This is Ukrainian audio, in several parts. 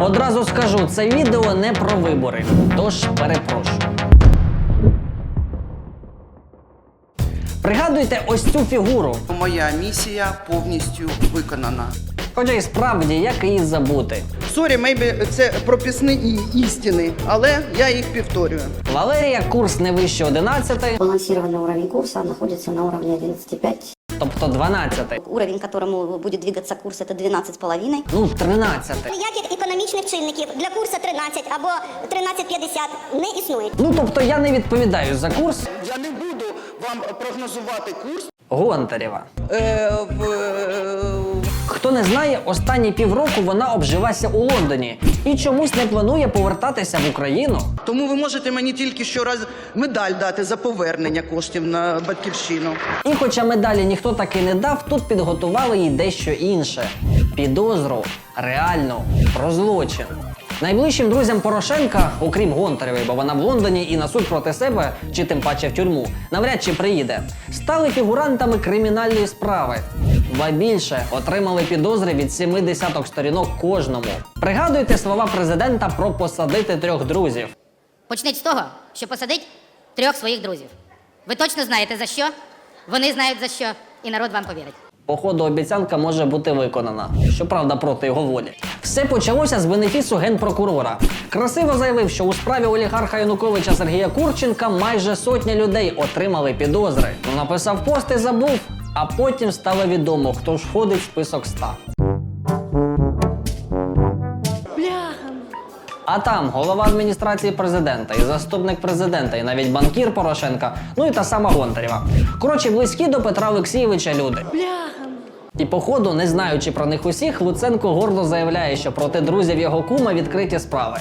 Одразу скажу, це відео не про вибори, тож перепрошую. Пригадуйте ось цю фігуру. Моя місія повністю виконана. Хоча й справді, як її забути. Сорі, мейбі це прописні і- істини, але я їх повторюю. Валерія курс не вище 11, Балансированный уровень курса находится на уровне 11,5. Тобто 12, Уровень, к которому будет двигаться курс, это 12,5. ну 13. Ніяких економічних чинників для курсу 13 або 13,50 не існує. Ну тобто я не відповідаю за курс Я не буду вам прогнозувати курс. Гонтарєва. Е, в, е, не знає, останні півроку вона обжилася у Лондоні і чомусь не планує повертатися в Україну. тому ви можете мені тільки щораз медаль дати за повернення коштів на батьківщину. І хоча медалі ніхто таки не дав, тут підготували їй дещо інше: підозру реальну про злочин. Найближчим друзям Порошенка, окрім Гонтаревої, бо вона в Лондоні і на суд проти себе, чи тим паче в тюрму, навряд чи приїде, стали фігурантами кримінальної справи. Ба більше отримали підозри від семи десяток сторінок кожному. Пригадуйте слова президента про посадити трьох друзів. Почніть з того, що посадить трьох своїх друзів. Ви точно знаєте за що? Вони знають за що, і народ вам повірить. Походу, обіцянка може бути виконана. Щоправда, проти його волі. Все почалося з бенефісу генпрокурора. Красиво заявив, що у справі олігарха Януковича Сергія Курченка майже сотня людей отримали підозри. Написав пост і забув, а потім стало відомо, хто ж входить в список 100. А там голова адміністрації президента, і заступник президента, і навіть банкір Порошенка, ну і та сама Гонтарєва. Коротше, близькі до Петра Олексійовича люди. І походу, не знаючи про них усіх, Луценко гордо заявляє, що проти друзів його кума відкриті справи.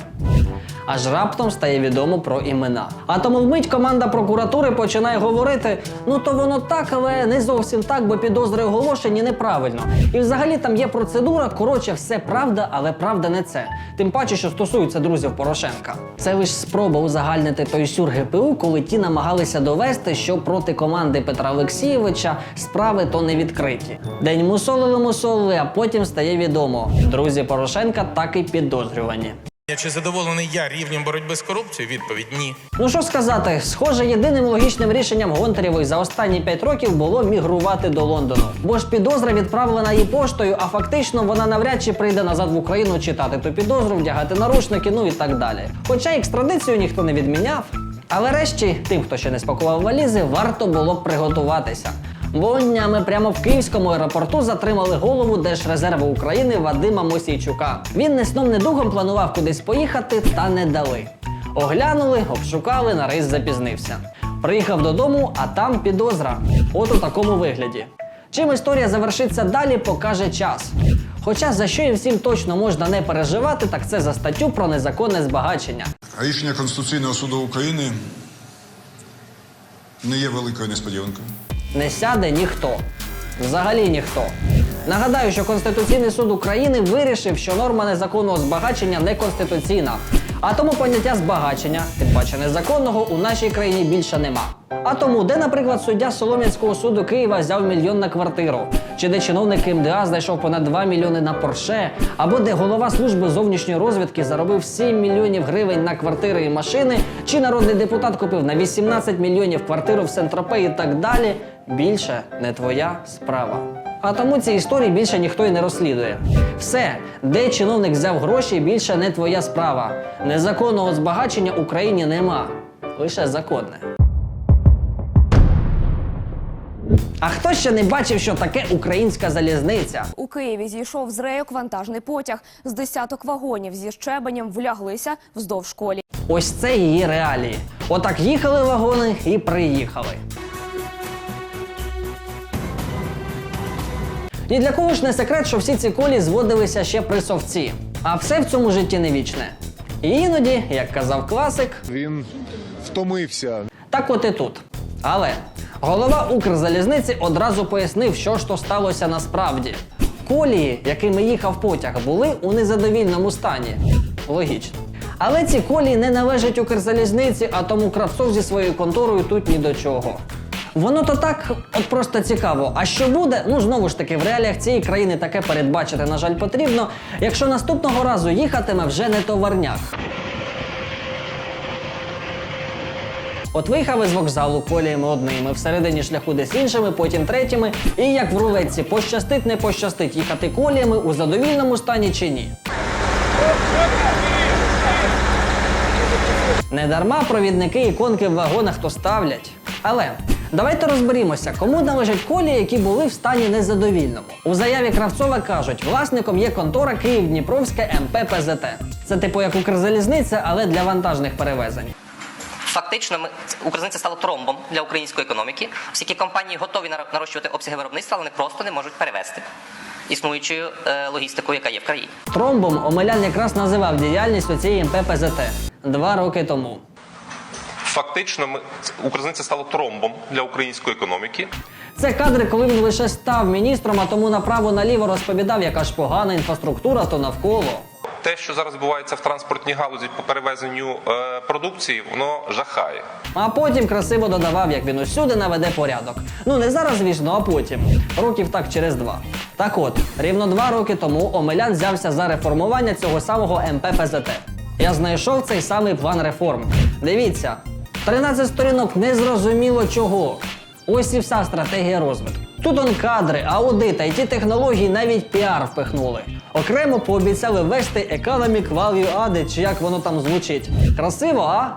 Аж раптом стає відомо про імена. А тому вмить команда прокуратури починає говорити: ну то воно так, але не зовсім так, бо підозри оголошені неправильно. І взагалі там є процедура. Коротше, все правда, але правда не це. Тим паче, що стосується друзів Порошенка. Це лише спроба узагальнити той сюр ГПУ, коли ті намагалися довести, що проти команди Петра Олексійовича справи то не відкриті. День мусолили мусолили, а потім стає відомо. Друзі Порошенка так і підозрювані. Чи задоволений я рівнем боротьби з корупцією? Відповідь ні. Ну що сказати, схоже, єдиним логічним рішенням Гонтарєвої за останні 5 років було мігрувати до Лондону. Бо ж підозра відправлена її поштою, а фактично вона навряд чи прийде назад в Україну читати ту підозру, вдягати наручники, ну і так далі. Хоча екстрадицію ніхто не відміняв. Але решті, тим, хто ще не спакував валізи, варто було б приготуватися. Бо днями прямо в київському аеропорту затримали голову Держрезерву України Вадима Мосійчука. Він не сном не дугом планував кудись поїхати, та не дали. Оглянули, обшукали, на рейс запізнився. Приїхав додому, а там підозра. От у такому вигляді. Чим історія завершиться далі, покаже час. Хоча за що і всім точно можна не переживати, так це за статтю про незаконне збагачення. Рішення Конституційного суду України не є великою несподіванкою. Не сяде ніхто. Взагалі ніхто. Нагадаю, що Конституційний суд України вирішив, що норма незаконного збагачення неконституційна. А тому поняття збагачення, тим паче незаконного, у нашій країні більше нема. А тому, де, наприклад, суддя Солом'янського суду Києва взяв мільйон на квартиру, чи де чиновник МДА знайшов понад 2 мільйони на Порше, або де голова служби зовнішньої розвідки заробив 7 мільйонів гривень на квартири і машини, чи народний депутат купив на 18 мільйонів квартиру в Сентропе і так далі, більше не твоя справа. А тому ці історії більше ніхто і не розслідує. Все, де чиновник взяв гроші, більше не твоя справа. Незаконного збагачення в Україні нема, лише законне. А хто ще не бачив, що таке українська залізниця? У Києві зійшов з рейок вантажний потяг. З десяток вагонів зі щебенем вляглися вздовж колії. Ось це її реалії. Отак їхали вагони і приїхали. Ні для кого ж не секрет, що всі ці колі зводилися ще при совці. А все в цьому житті не вічне. І іноді, як казав класик, Він втомився. так от і тут. Але голова Укрзалізниці одразу пояснив, що ж то сталося насправді. Колії, якими їхав потяг, були у незадовільному стані. Логічно. Але ці колії не належать Укрзалізниці, а тому Кравцов зі своєю конторою тут ні до чого. Воно то так от просто цікаво. А що буде? Ну знову ж таки, в реаліях цієї країни таке передбачити, на жаль, потрібно, якщо наступного разу їхатиме вже не товарняк. От виїхав із вокзалу коліями одними, всередині шляху десь іншими, потім третіми, і як в рулетці пощастить, не пощастить їхати коліями у задовільному стані чи ні. Не дарма провідники іконки в вагонах то ставлять. Але давайте розберімося, кому належать колії, які були в стані незадовільному. У заяві Кравцова кажуть, власником є контора Київ-Дніпровське МП ПЗТ. Це типу як Укрзалізниця, але для вантажних перевезень. Фактично, ми Укрзалізниця стала тромбом для української економіки. Оскільки компанії готові нарощувати обсяги виробництва, але вони просто не можуть перевести існуючою е, логістикою, яка є в країні. Тромбом Омелян якраз називав діяльність у цієї МП ПЗТ два роки тому. Фактично, ми Укрзалізниця стала тромбом для української економіки. Це кадри, коли він лише став міністром, а тому направо-наліво розповідав, яка ж погана інфраструктура то навколо. Те, що зараз відбувається в транспортній галузі по перевезенню е, продукції, воно жахає. А потім красиво додавав, як він усюди наведе порядок. Ну не зараз, звісно, а потім. Років так через два. Так от, рівно два роки тому Омелян взявся за реформування цього самого МП ПЗТ. Я знайшов цей самий план реформ. Дивіться, 13 сторінок незрозуміло чого. Ось і вся стратегія розвитку. Тут он кадри, аудит, it технології, навіть піар впихнули. Окремо пообіцяли ввести Economic Value Added, чи як воно там звучить. Красиво, а?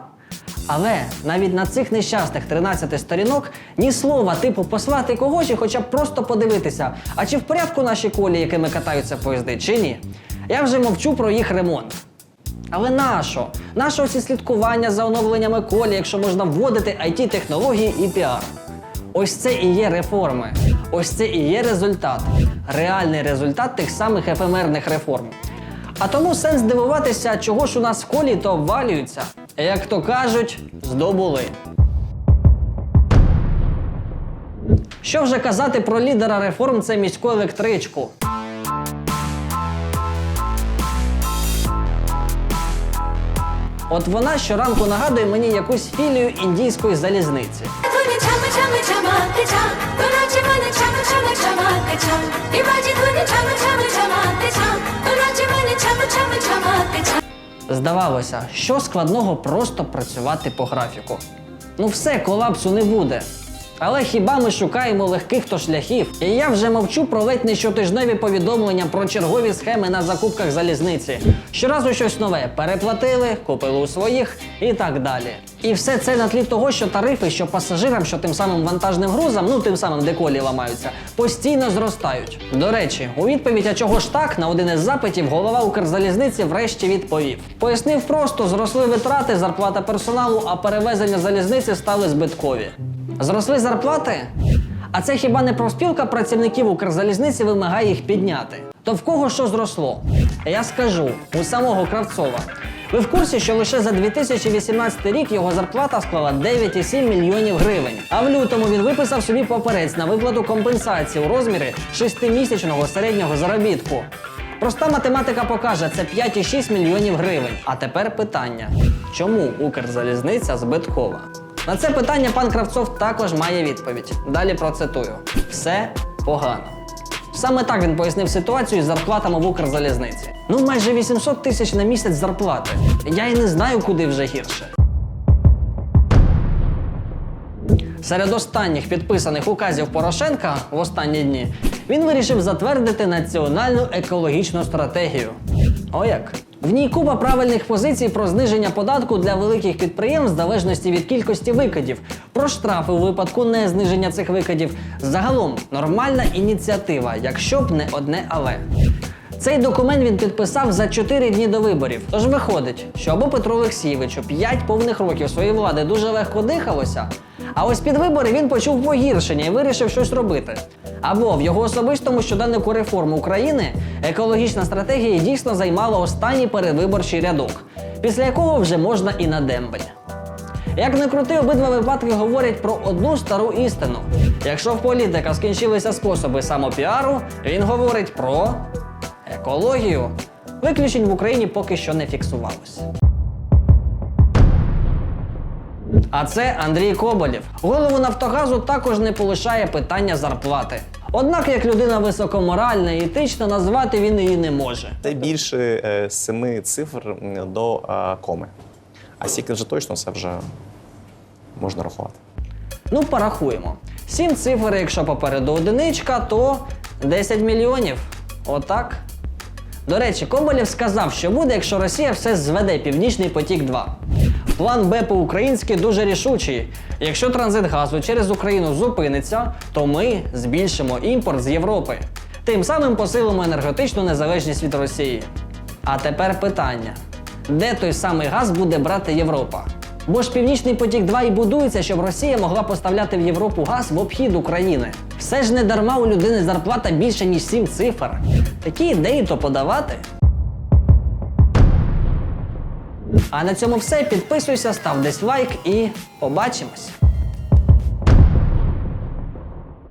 Але навіть на цих нещасних 13 сторінок ні слова, типу послати когось і хоча б просто подивитися, а чи в порядку наші колії, якими катаються поїзди, чи ні. Я вже мовчу про їх ремонт. Але нащо? Нащо ці слідкування за оновленнями колі, якщо можна вводити it технології і піар? Ось це і є реформи. Ось це і є результат. Реальний результат тих самих ефемерних реформ. А тому сенс дивуватися, чого ж у нас в колі то обвалюються. Як то кажуть, здобули. Що вже казати про лідера реформ це міську електричку. От вона щоранку нагадує мені якусь філію індійської залізниці. Здавалося, що складного просто працювати по графіку. Ну все, колапсу не буде. Але хіба ми шукаємо легких то шляхів? І я вже мовчу про ледь не щотижневі повідомлення про чергові схеми на закупках залізниці. Щоразу щось нове переплатили, купили у своїх і так далі. І все це на тлі того, що тарифи, що пасажирам, що тим самим вантажним грузам, ну тим самим деколі ламаються, постійно зростають. До речі, у відповідь, а чого ж так, на один із запитів голова Укрзалізниці врешті відповів. Пояснив просто, зросли витрати, зарплата персоналу, а перевезення залізниці стали збиткові. Зросли зарплати? А це хіба не профспілка працівників Укрзалізниці вимагає їх підняти? То в кого що зросло? Я скажу, у самого Кравцова. Ви в курсі, що лише за 2018 рік його зарплата склала 9,7 мільйонів гривень. А в лютому він виписав собі паперець на виплату компенсації у розмірі 6-місячного середнього заробітку. Проста математика покаже, це 5,6 мільйонів гривень. А тепер питання: чому Укрзалізниця збиткова? На це питання пан Кравцов також має відповідь. Далі процитую: все погано. Саме так він пояснив ситуацію з зарплатами в Укрзалізниці. Ну, майже 800 тисяч на місяць зарплати. Я і не знаю, куди вже гірше. Серед останніх підписаних указів Порошенка в останні дні він вирішив затвердити національну екологічну стратегію. О як? В ній купа правильних позицій про зниження податку для великих підприємств в залежності від кількості викидів, про штрафи у випадку не зниження цих викидів. Загалом нормальна ініціатива, якщо б не одне але. Цей документ він підписав за 4 дні до виборів. Тож виходить, що або Петру Олексійовичу 5 повних років своєї влади дуже легко дихалося, а ось під вибори він почув погіршення і вирішив щось робити. Або в його особистому щоденнику реформ України екологічна стратегія дійсно займала останній передвиборчий рядок, після якого вже можна і на дембель. Як не крути, обидва випадки говорять про одну стару істину. Якщо в політика скінчилися способи самопіару, він говорить про екологію. Виключень в Україні поки що не фіксувалось. А це Андрій Коболєв. Голову Нафтогазу також не полишає питання зарплати. Однак, як людина високоморальна і етична, назвати він її не може. Це більше е, семи цифр до е, коми. А скільки вже точно це вже можна рахувати. Ну, порахуємо. Сім цифр, якщо попереду одиничка, то 10 мільйонів. Отак. До речі, Коболєв сказав, що буде, якщо Росія все зведе Північний потік 2. План Б по-українськи дуже рішучий. Якщо транзит газу через Україну зупиниться, то ми збільшимо імпорт з Європи. Тим самим посилимо енергетичну незалежність від Росії. А тепер питання: де той самий газ буде брати Європа? Бо ж Північний потік 2 і будується, щоб Росія могла поставляти в Європу газ в обхід України. Все ж не дарма у людини зарплата більше, ніж 7 цифр. Такі ідеї то подавати. А на цьому все. Підписуйся, став десь лайк і побачимось.